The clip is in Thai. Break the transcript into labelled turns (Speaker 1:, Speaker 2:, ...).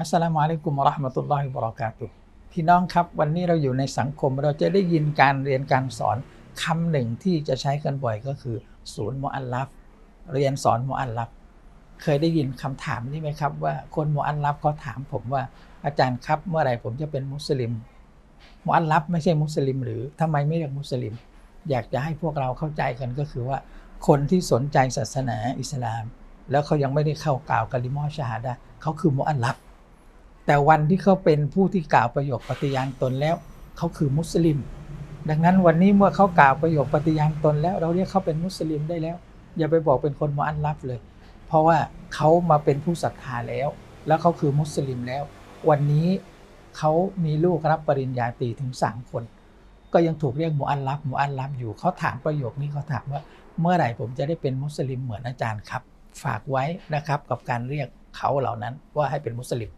Speaker 1: อัสสลามุอะลัยกุมะราะห์มะตุลลอฮิบะเรากาตุพี่น้องครับวันนี้เราอยู่ในสังคมเราจะได้ยินการเรียนการสอนคำหนึ่งที่จะใช้กันบ่อยก็คือ ศูนย์มุอัลลัฟเรียนสอนมุอัลลัฟเคยได้ยินคำถามนี้ไหมครับว่าคนมุอัลลัฟเขาถามผมว่าอาจารย์ครับเมื่อไหร่ผมจะเป็นมุสลิมมุอัลลัฟไม่ใช่มุสลิม หรือทำไมไม่เรียกมุสลิม อยากจะให้พวกเราเข้าใจกันก็คือว่า คนที่สนใจศาสนาอิสลาม แล้วเขายังไม่ได้เข้ากล่าวกะลิมอชาฮาดะเขาคือมุอัลลัฟ แต่วันที่เขาเป็นผู้ที่กล่าวประโยคปฏิญาณตนแล้ว เขาคือมุสลิม ดังนั้นวันนี้เมื่อเขากล่าวประโยคปฏิญาณตนแล้ว เราเรียกเขาเป็นมุสลิมได้แล้ว อย่าไปบอกเป็นคนมุอัลลัฟเลย เพราะว่าเขามาเป็นผู้ศรัทธาแล้ว แล้วเขาคือมุสลิมแล้ว วันนี้เขามีลูกรับปริญญาตรีถึงสามคน ก็ยังถูกเรียกมุอัลลัฟมุอัลลัฟอยู่เขาถามประโยคนี้เขาถามว่าเมื่อไหร่ผมจะได้เป็นมุสลิมเหมือนอาจารย์ครับ ฝากไว้นะครับกับการเรียกเขาเหล่านั้นว่าให้เป็นมุสลิม